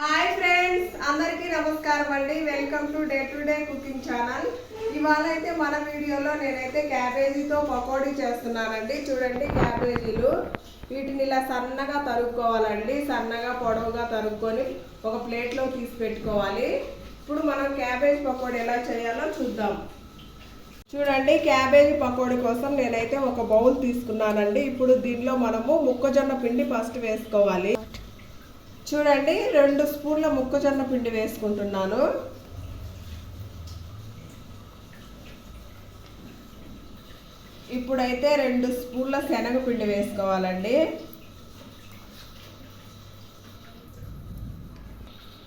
Hi friends అందరికీ నమస్కారం అండి. Welcome to day to day cooking channel. ఇవాళ అయితే మన వీడియోలో నేనైతే క్యాబేజీతో పకోడీ చేస్తున్నానండి. చూడండి క్యాబేజీలు. వీటిని ఇలా సన్నగా తరుక్కోవాలండి. సన్నగా పొడవుగా తరుక్కొని ఒక ప్లేట్లో తీసి పెట్టుకోవాలి. ఇప్పుడు మనం క్యాబేజ్ పకోడీ ఎలా చేయాలో చూద్దాం. చూడండి క్యాబేజీ పకోడీ కోసం నేనైతే ఒక బౌల్ తీసుకున్నానండి. ఇప్పుడు దీనిలో మనము మొక్కజొన్న పిండి ఫస్ట్ వేసుకోవాలి. చూడండి రెండు స్పూన్ల మొక్కజొన్న పిండి వేసుకుంటున్నాను. ఇప్పుడైతే రెండు స్పూన్ల శనగపిండి వేసుకోవాలండి.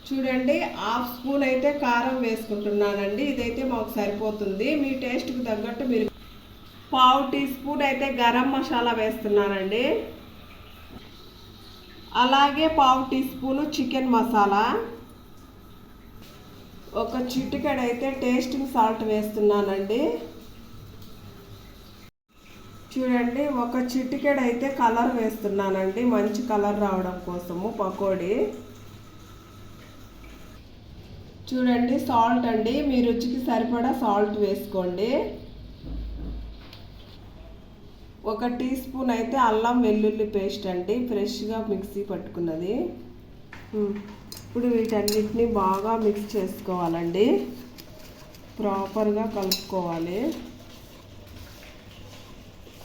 చూడండి హాఫ్ స్పూన్ అయితే కారం వేసుకుంటున్నానండి. ఇదైతే మాకు సరిపోతుంది. మీ టేస్ట్కి తగ్గట్టు మీరు పావు టీ స్పూన్ అయితే గరం మసాలా వేస్తున్నానండి. అలాగే పావు టీ స్పూను చికెన్ మసాలా. ఒక చిటికెడైతే అయితే టేస్టింగ్ సాల్ట్ వేస్తున్నానండి. చూడండి ఒక చిటికెడైతే కలర్ వేస్తున్నానండి. మంచి కలర్ రావడం కోసము పకోడీ. చూడండి సాల్ట్ అండి. మీ రుచికి సరిపడా సాల్ట్ వేసుకోండి. ఒక టీ స్పూన్ అయితే అల్లం వెల్లుల్లి పేస్ట్ అండి ఫ్రెష్గా మిక్సీ పట్టుకున్నది. ఇప్పుడు వీటన్నిటిని బాగా మిక్స్ చేసుకోవాలండి. ప్రాపర్గా కలుపుకోవాలి.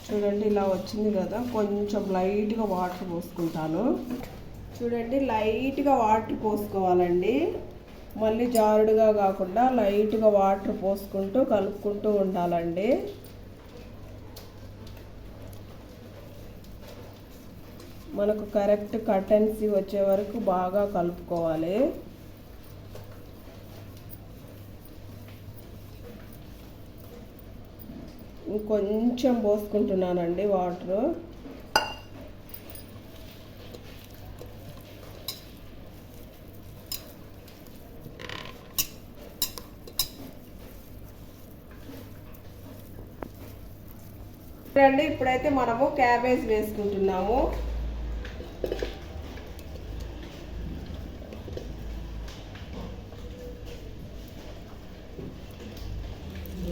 చూడండి ఇలా వచ్చింది కదా కొంచెం లైట్గా వాటర్ పోసుకుంటాను. చూడండి లైట్గా వాటర్ పోసుకోవాలండి. మళ్ళీ జారుడుగా కాకుండా లైట్గా వాటర్ పోసుకుంటూ కలుపుకుంటూ ఉండాలండి. మనకు కరెక్ట్ కటెన్సీ వచ్చే వరకు బాగా కలుపుకోవాలి. ఇంకొంచెం పోసుకుంటున్నానండి వాటరు. రండి ఇప్పుడైతే మనము క్యాబేజ్ వేసుకుంటున్నాము.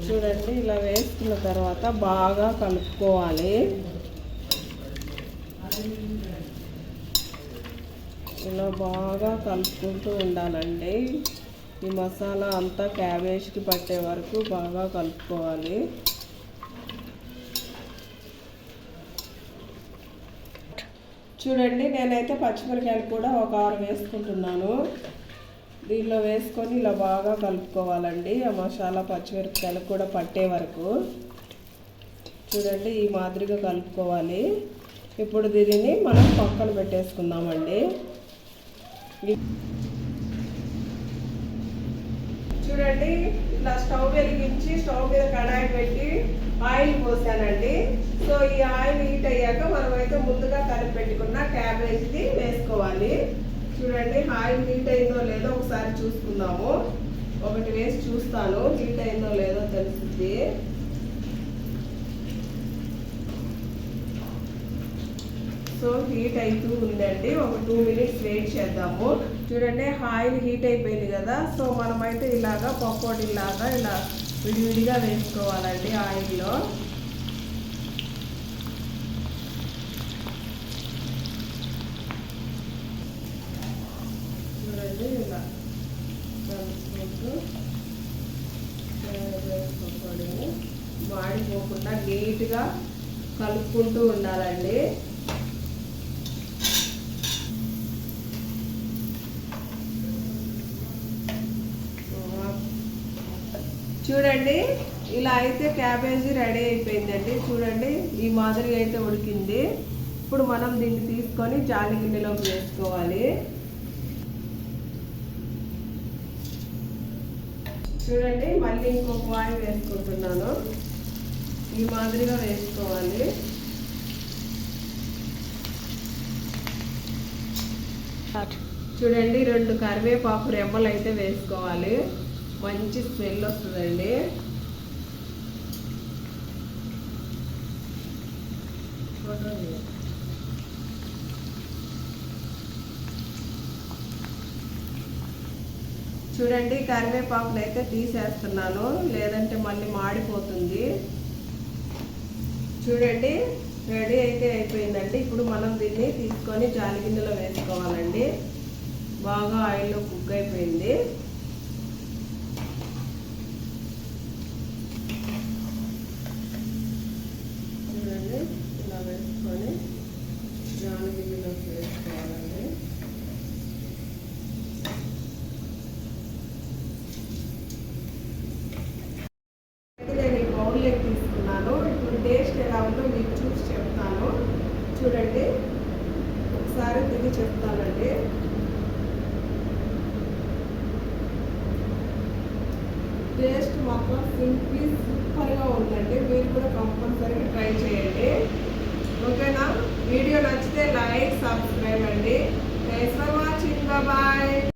చూడండి ఇలా వేసుకున్న తర్వాత బాగా కలుపుకోవాలి. ఇలా బాగా కలుపుకుంటూ ఉండాలండి. ఈ మసాలా అంతా క్యాబేజ్కి పట్టే వరకు బాగా కలుపుకోవాలి. చూడండి నేనైతే పచ్చిమిరకాయలు కూడా ఒక ఆరు వేసుకుంటున్నాను. దీనిలో వేసుకొని ఇలా బాగా కలుపుకోవాలండి. ఆ మసాలా పచ్చిమిరపకాయలు కూడా పట్టే వరకు. చూడండి ఈ మాదిరిగా కలుపుకోవాలి. ఇప్పుడు దీనిని మనం పక్కన పెట్టేసుకుందామండి. చూడండి ఇలా స్టవ్ వెలిగించి స్టవ్ మీద కడాయి పెట్టి ఆయిల్ పోసానండి. సో ఈ ఆయిల్ హీట్ అయ్యాక మనం అయితే ముందుగా కలిపి పెట్టుకున్న క్యాబేజ్ది వేసుకోవాలి. చూడండి ఆయిల్ హీట్ అయిందో లేదో ఒకసారి చూసుకుందాము. ఒకటి వేసి చూస్తాను హీట్ అయిందో లేదో తెలుస్తుంది. సో హీట్ అవుతూ ఉందండి. ఒక టూ మినిట్స్ వెయిట్ చేద్దాము. చూడండి ఆయిల్ హీట్ అయిపోయింది కదా. సో మనమైతే ఇలాగా పకోడీలాగా ఇలా విడివిడిగా వేసుకోవాలండి ఆయిల్లో చూడండి ఇలా కలుపుకుంటూ క్యాబేజ్ పకోడీని మాడిపోకుండా నీట్గా కలుపుకుంటూ ఉండాలండి. చూడండి ఇలా అయితే క్యాబేజీ రెడీ అయిపోయిందండి. చూడండి ఈ మాదిరి అయితే ఉడికింది. ఇప్పుడు మనం దీన్ని తీసుకొని జాలి గిన్నెలోకి వేసుకోవాలి. చూడండి మళ్ళీ ఇంకొక వాయి వేసుకుంటున్నాను. ఈ మాదిరిగా వేసుకోవాలి. చూడండి రెండు కరివేపాకు రెమ్మలు అయితే వేసుకోవాలి. మంచి స్మెల్ వస్తుందండి. చూడండి. కరివేపాకులు అయితే తీసేస్తున్నాను. లేదంటే మళ్ళీ మాడిపోతుంది. చూడండి రెడీ అయితే అయిపోయిందండి. ఇప్పుడు మనం దీన్ని తీసుకొని జాలి గిన్నెలో వేసుకోవాలండి. బాగా ఆయిల్లో కుక్ అయిపోయింది. చూడండి ఇలా వేసుకొని జాలి గిన్నెలోకి వేసుకోవాలండి. కావాలో మీకు చూసి చెప్తాను. చూడండి. ఒకసారి తిరిగి చెప్తానండి. టేస్ట్ మాత్రం సింప్లీ సూపర్గా ఉందండి. మీరు కూడా కంపల్సరీగా ట్రై చేయండి. ఓకేనా? వీడియో నచ్చితే లైక్ సబ్స్క్రైబ్ అండి. Thanks for watching bye